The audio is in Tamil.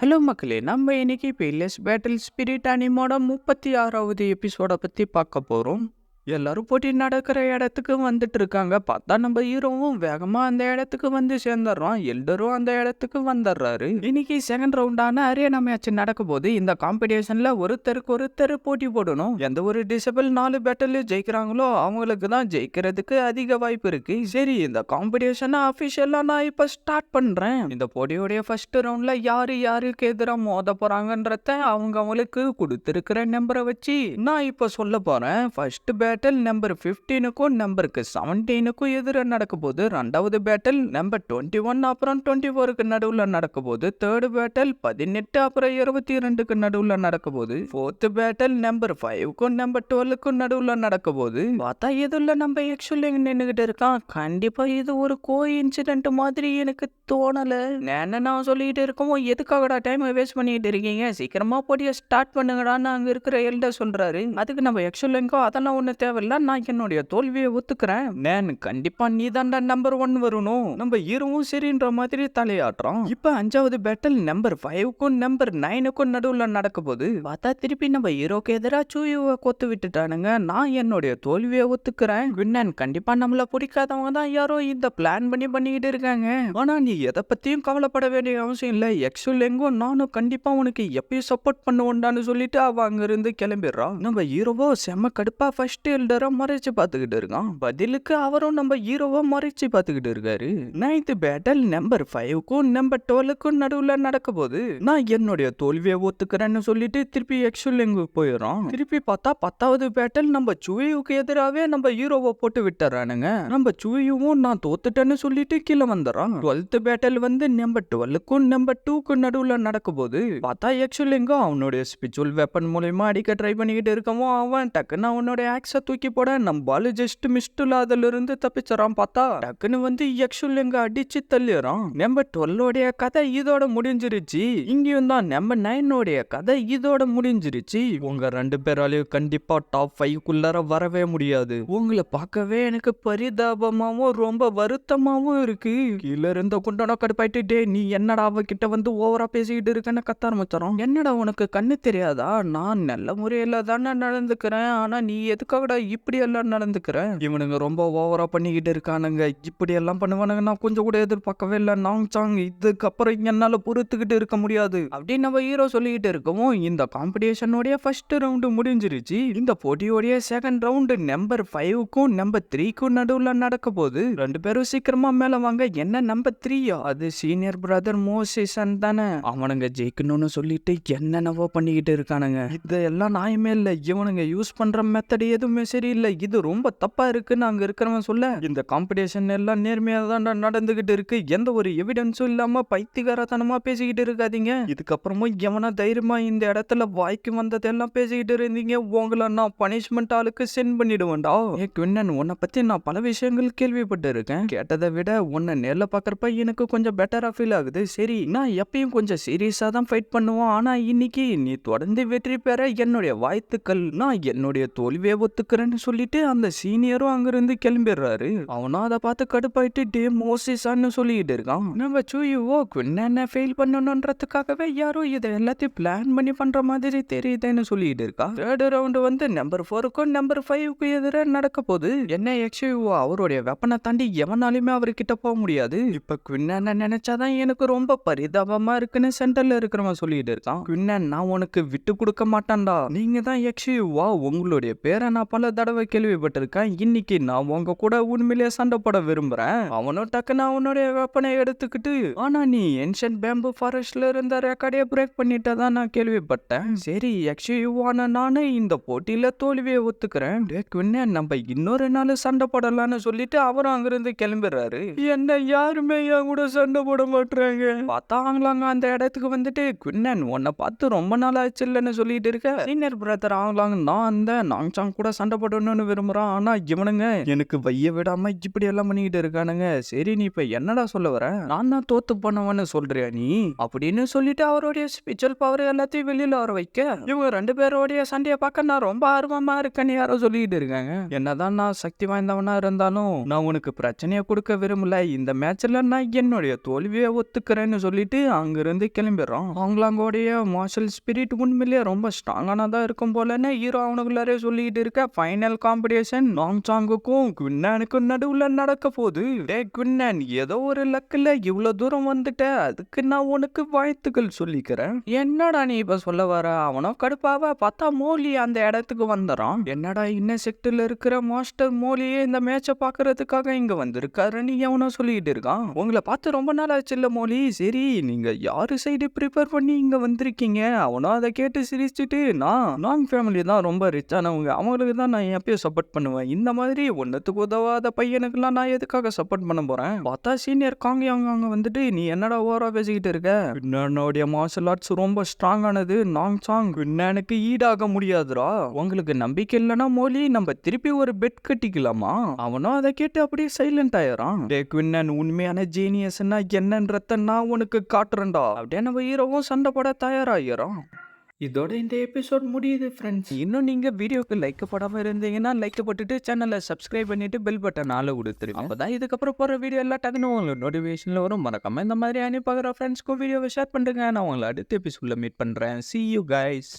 ஹலோ மக்களே. நம்ம இன்னைக்கு பிஎல்எஸ் பேட்டில் ஸ்பிரிட் அனிமோட முப்பத்தி ஆறாவது எபிசோட பற்றி பார்க்க போகிறோம் எல்லாரும் போட்டி நடக்கிற இடத்துக்கு வந்துட்டு இருக்காங்க. பார்த்தா நம்ம ஹீரோவும் வேகமா அந்த இடத்துக்கு வந்து சேர்ந்துடுறோம் எல்டரும் அந்த இடத்துக்கு வந்துடுறாரு. இன்னைக்கு செகண்ட் ரவுண்டான அரியனா மேட்ச் நடக்க போது இந்த காம்படிஷன்ல ஒருத்தருக்கு ஒருத்தர் போட்டி போடணும். எந்த ஒரு டிசபிள் நாலு பேட்டில் ஜெயிக்கிறாங்களோ அவங்களுக்கு தான் ஜெயிக்கிறதுக்கு அதிக வாய்ப்பு இருக்கு. சரி இந்த காம்படிஷனை அஃபிஷியலா நான் இப்ப ஸ்டார்ட் பண்றேன். இந்த போட்டியோடைய ஃபர்ஸ்ட் ரவுண்ட்ல யாரு யாருக்கு எதிராக மோத போறாங்கன்றத அவங்க அவங்களுக்கு கொடுத்துருக்கிற நம்பரை வச்சு நான் இப்ப சொல்ல போறேன். ஃபர்ஸ்ட் பேட்டில் நம்பர் ஃபிஃப்டீனுக்கும் நம்பருக்கு செவன்டீனுக்கும் எதிராக நடக்கும்போது ரெண்டாவது பேட்டில் நம்பர் டுவெண்ட்டி ஒன் அப்புறம் டுவெண்ட்டி ஃபோருக்கு நடுவில் நடக்கும்போது போது தேர்டு பேட்டில் பதினெட்டு அப்புறம் இருபத்தி ரெண்டுக்கு நடுவில் நடக்கும்போது போது ஃபோர்த்து பேட்டில் நம்பர் ஃபைவ்க்கும் நம்பர் டுவெல்க்கும் நடுவில் நடக்கும்போது பார்த்தா இதில் நம்ம ஆக்சுவலி நின்றுக்கிட்டு இருக்கான்? கண்டிப்பாக இது ஒரு கோ இன்சிடென்ட் மாதிரி எனக்கு தோணலை. என்ன நான் சொல்லிட்டு இருக்கோம் எதுக்காகடா டைம் வேஸ்ட் பண்ணிட்டு இருக்கீங்க? சீக்கிரமாக போட்டியை ஸ்டார்ட் பண்ணுங்கடான்னு அங்கே இருக்கிற எல்டர் சொல்கிறாரு அதுக்கு நம்ம ஆக்சுவலிங்கோ அதெல்லாம் ஒண்ணு தேவையில்ல நான் என்னுடைய தோல்வியை ஒத்துக்கிறேன். நேன் கண்டிப்பா நீ தான்டா நம்பர் ஒன் வரணும். நம்ம ஹீரோவும் சரின்ற மாதிரி தலையாட்டுறோம் இப்ப அஞ்சாவது பேட்டல் நம்பர் ஃபைவ்க்கும் நம்பர் நைனுக்கும் நடுவுல நடக்க போது பார்த்தா திருப்பி நம்ம ஹீரோக்கு எதிராக சூயுவை கொத்து விட்டுட்டானுங்க. நான் என்னுடைய தோல்வியை ஒத்துக்கிறேன். விண்ணன் கண்டிப்பா நம்மள பிடிக்காதவங்க தான் யாரோ இந்த பிளான் பண்ணி பண்ணிக்கிட்டு இருக்காங்க. ஆனா நீ எதை பத்தியும் கவலைப்பட வேண்டிய அவசியம் இல்லை. எக்ஸுல் எங்கோ நானும் கண்டிப்பா உனக்கு எப்பயும் சப்போர்ட் பண்ணுவோண்டான்னு சொல்லிட்டு அவ அங்க இருந்து கிளம்பிடுறான் நம்ம ஹீரோவோ செம்ம கடுப்பா ஃபர்ஸ்ட் எல்டரை மறைச்சு பார்த்துக்கிட்டு இருக்கான். பதிலுக்கு அவரும் நம்ம ஹீரோவை மறைச்சு பார்த்துக்கிட்டு இருக்காரு. நைன்த் பேட்டல் நம்பர் ஃபைவ்க்கும் நம்பர் டுவெலுக்கும் நடுவுல நடக்க போது நான் என்னுடைய தோல்வியை ஒத்துக்கிறேன்னு சொல்லிட்டு திருப்பி எக்ஸுல் போயிடும் திருப்பி பார்த்தா பத்தாவது பேட்டல் நம்ம சுயுவுக்கு எதிராகவே நம்ம ஹீரோவை போட்டு விட்டுறானுங்க. நம்ம சுயுவும் நான் தோத்துட்டேன்னு சொல்லிட்டு கீழே வந்துடுறான். டுவெல்த் பேட்டல் வந்து நம்பர் டுவெலுக்கும் நம்பர் டூக்கும் நடுவுல நடக்க போது பார்த்தா எக்ஸுல் அவனுடைய ஸ்பிரிச்சுவல் வெப்பன் மூலியமா அடிக்க ட்ரை பண்ணிக்கிட்டு இருக்கவும் அவன் டக்குன்னு அவனுடைய ஆக்ஸை தூக்கி போட நம்மளால ஜஸ்ட் மிஸ்டுல அதுல இருந்து தப்பிச்சிடறான் பார்த்தா. டக்குன்னு வந்து யக்ஷுல் எங்க அடிச்சு தள்ளிடுறான் நம்பர் டுவெல்லோடைய கதை இதோட முடிஞ்சிருச்சு. இங்கேயும் தான் நம்பர் நைனோடைய கதை இதோட முடிஞ்சிருச்சு. உங்க ரெண்டு பேராலையும் கண்டிப்பா டாப் ஃபைவ் குள்ளார வரவே முடியாது. உங்களை பார்க்கவே எனக்கு பரிதாபமாவும் ரொம்ப வருத்தமாவும் இருக்கு. கீழ இருந்த குண்டோட கடுப்பாயிட்டு டே நீ என்னடா அவகிட்ட வந்து ஓவரா பேசிக்கிட்டு இருக்கன்னு கத்த ஆரம்பிச்சிடும் என்னடா உனக்கு கண்ணு தெரியாதா? நான் நல்ல முறையில தானே நடந்துக்கிறேன். ஆனா நீ எதுக்காக இப்படி எல்லாம் நடந்துக்கிறேன் இவனுங்க ரொம்ப ஓவரா பண்ணிக்கிட்டு இருக்கானுங்க. இப்படி எல்லாம் பண்ணுவானுங்க நான் கொஞ்சம் கூட எதிர்பார்க்கவே இல்லை. நாங் சாங் இதுக்கப்புறம் என்னால பொறுத்துக்கிட்டு இருக்க முடியாது. அப்படின்னு நம்ம ஹீரோ சொல்லிக்கிட்டு இருக்கவும் இந்த காம்படிஷனோடைய ஃபர்ஸ்ட் ரவுண்டு முடிஞ்சிருச்சு. இந்த போட்டியோடைய செகண்ட் ரவுண்டு நம்பர் ஃபைவுக்கும் நம்பர் த்ரீக்கும் நடுவுல நடக்க போது ரெண்டு பேரும் சீக்கிரமா மேல வாங்க. என்ன நம்பர் த்ரீயா அது சீனியர் பிரதர் மோசிசன் தானே அவனுங்க ஜெயிக்கணும்னு சொல்லிட்டு என்னென்னவோ பண்ணிக்கிட்டு இருக்கானுங்க. இதெல்லாம் நியாயமே இல்லை. இவனுங்க யூஸ் பண்ற மெத்தட் எதுவுமே சரியில்லை. இது ரொம்ப தப்பா இருக்குன்னு அங்க இருக்கிறவன் சொல்ல இந்த காம்படிஷன் எல்லாம் நேர்மையா தான் நடந்துகிட்டு இருக்கு. எந்த ஒரு எவிடன்ஸும் இல்லாம பைத்தியகாரத்தனமா பேசிக்கிட்டு இருக்காதீங்க. இதுக்கப்புறமும் எவனா தைரியமா இந்த இடத்துல வாய்க்கு வந்ததெல்லாம் பேசிக்கிட்டு இருந்தீங்க? உங்களை நான் பனிஷ்மெண்ட் ஆளுக்கு சென்ட் பண்ணிடுவேன்டா. ஏ குவின்னன் உன்னை பத்தி நான் பல விஷயங்கள் கேள்விப்பட்டு இருக்கேன் கேட்டதை விட உன்னை நேர்ல பாக்குறப்ப எனக்கு கொஞ்சம் பெட்டரா ஃபீல் ஆகுது. சரி நான் எப்பயும் கொஞ்சம் சீரியஸா தான் ஃபைட் பண்ணுவோம் ஆனா இன்னைக்கு நீ தொடர்ந்து வெற்றி பெற என்னுடைய வாழ்த்துக்கள். நான் என்னுடைய தோல்வியை கொடுக்குறேன்னு சொல்லிட்டு அந்த சீனியரும் அங்கிருந்து கிளம்பிடுறாரு. அவனும் அதை பார்த்து கடுப்பாயிட்டு டே மோசிசான்னு சொல்லிட்டு இருக்கான். நம்ம சூயுவோ குன்னென்ன ஃபெயில் பண்ணணுன்றதுக்காகவே யாரோ இதை எல்லாத்தையும் பிளான் பண்ணி பண்ற மாதிரி தெரியுதுன்னு சொல்லிட்டு இருக்கா. தேர்ட் ரவுண்டு வந்து நம்பர் ஃபோருக்கும் நம்பர் ஃபைவ்க்கு எதிராக நடக்க போகுது. என்ன எக்ஸ்யூவோ அவருடைய வெப்பனை தாண்டி எவனாலுமே அவர்கிட்ட போக முடியாது. இப்ப குவின்னனை நினைச்சாதான் எனக்கு ரொம்ப பரிதாபமா இருக்குன்னு சென்டர்ல இருக்கிறவன் சொல்லிட்டு இருக்கான். குவின்னன் நான் உனக்கு விட்டு கொடுக்க மாட்டான்டா. நீங்க தான் எக்ஸ்யூவா உங்களுடைய பேரை நான் பல தடவை கேள்விப்பட்டிருக்கேன். இன்னைக்கு நான் உங்க கூட உண்மையிலேயே சண்டை போட விரும்புறேன். அவனும் டக்குன்னு அவனுடைய வெப்பனை எடுத்துக்கிட்டு ஆனா நீ ஏன்ஷியன் பேம்பு ஃபாரஸ்ட்ல இருந்த ரெக்கார்டே பிரேக் பண்ணிட்டதான் நான் கேள்விப்பட்டேன். சரி எக்ஸ்யூவான நானு இந்த போட்டியில தோல்வியை ஒத்துக்கிறேன். டே குவின்னன் நம்ம இன்னொரு நாள் சண்டை போடலாம்னு சொல்லிட்டு அவரும் அங்கிருந்து கிளம்பிடுறாரு. என்ன யாருமே என் கூட சண்டை போட மாட்டாங்க பார்த்தாங்களாங்க அந்த இடத்துக்கு வந்துட்டு குன்னன் உன்னை பார்த்து ரொம்ப நாள் ஆச்சு இல்லைன்னு சொல்லிட்டு இருக்க. சீனியர் பிரதர் ஆகலாங்க நான் அந்த நாங்சாங் கூட சண்டை சண்டை போடணும்னு விரும்புகிறான் ஆனால் இவனுங்க எனக்கு வைய விடாமல் இப்படி எல்லாம் பண்ணிக்கிட்டு இருக்கானுங்க. சரி நீ இப்போ என்னடா சொல்ல வர? நான் தான் தோத்து போனவன்னு சொல்கிறியா நீ? அப்படின்னு சொல்லிட்டு அவருடைய ஸ்பிரிச்சுவல் பவர் எல்லாத்தையும் வெளியில் வர வைக்க இவங்க ரெண்டு பேரோடைய சண்டையை பார்க்க நான் ரொம்ப ஆர்வமாக இருக்கேன்னு யாரோ சொல்லிக்கிட்டு இருக்காங்க. என்னதான் நான் சக்தி வாய்ந்தவனா இருந்தாலும் நான் உனக்கு பிரச்சனையை கொடுக்க விரும்பல. இந்த மேட்ச்ல நான் என்னுடைய தோல்வியை ஒத்துக்கிறேன்னு சொல்லிட்டு அங்கிருந்து கிளம்பிடுறோம் அவங்களாங்கோடைய மார்ஷல் ஸ்பிரிட் உண்மையிலேயே ரொம்ப ஸ்ட்ராங்கானதா இருக்கும் போலன்னு ஹீரோ அவனுக்குள்ளாரே சொல்லிக்கிட்டு இருக்க ஃபைனல் காம்படிஷன் நாங் சாங்குக்கும் குன்னனுக்கும் நடுவுல நடக்க போகுது டே குன்னான் ஏதோ ஒரு லக்கில் இவ்வளவு தூரம் வந்துட்ட. அதுக்கு நான் உனக்கு வாழ்த்துக்கள் சொல்லிக்கிறேன். என்னடா நீ இப்ப சொல்ல வர? அவனோ கடுப்பாவ பார்த்தா மோலி அந்த இடத்துக்கு வந்துடான் என்னடா இன்ன செக்டர்ல இருக்கிற மாஸ்டர் மோலியே இந்த மேட்சை பார்க்கறதுக்காக இங்க வந்திருக்காருன்னு எவனோ சொல்லிட்டு இருக்கான்? உங்களை பார்த்து ரொம்ப நாள் ஆச்சு இல்லை மோலி? சரி நீங்க யாரு சைடு ப்ரிப்பேர் பண்ணி இங்க வந்திருக்கீங்க? அவனும் அதை கேட்டு சிரிச்சுட்டு நான் நாங் ஃபேமிலி தான் ரொம்ப ரிச்சானவங்க அவங்களுக்கு தான் நான் எப்பயும் சப்போர்ட் பண்ணுவேன். இந்த மாதிரி ஒன்றத்துக்கு உதவாத பையனுக்குலாம் நான் எதுக்காக சப்போர்ட் பண்ண போகிறேன் பார்த்தா சீனியர் காங்கி அவங்க வந்துட்டு நீ என்னடா ஓவரா பேசிக்கிட்டு இருக்க? என்னுடைய மார்ஷல் ஆர்ட்ஸ் ரொம்ப ஸ்ட்ராங்கானது நாங் சாங் எனக்கு ஈடாக முடியாதுடா. உங்களுக்கு நம்பிக்கை இல்லைன்னா மோலி நம்ம திருப்பி ஒரு பெட் கட்டிக்கலாமா? அவனும் அதை கேட்டு அப்படியே சைலண்ட் ஆயிரான் டே குவின்னன் உண்மையான ஜீனியஸ்னா என்னன்றத நான் உனக்கு காட்டுறேன்டா. அப்படியே நம்ம ஹீரோவும் சண்டை போட தயாராகிறோம் இதோட இந்த எபிசோட் முடியுது ஃப்ரெண்ட்ஸ் இன்னும் நீங்கள் வீடியோக்கு லைக் போடாமல் இருந்தீங்கன்னா லைக் போட்டுட்டு சேனலை சப்ஸ்கிரைப் பண்ணிட்டு பெல் பட்டன் ஆள கொடுத்துருவோம் அப்போ தான் இதுக்கப்புறம் போகிற வீடியோ எல்லாம் டக்குன்னு உங்களுக்கு நோட்டிஃபிகேஷனில் வரும். மறக்காம இந்த மாதிரி அனுப்பி பார்க்குற ஃப்ரெண்ட்ஸ்க்கும் வீடியோவை ஷேர் பண்ணுங்க. நான் உங்களை அடுத்த எபிசோடில் மீட் பண்ணுறேன் சி யூ கைஸ்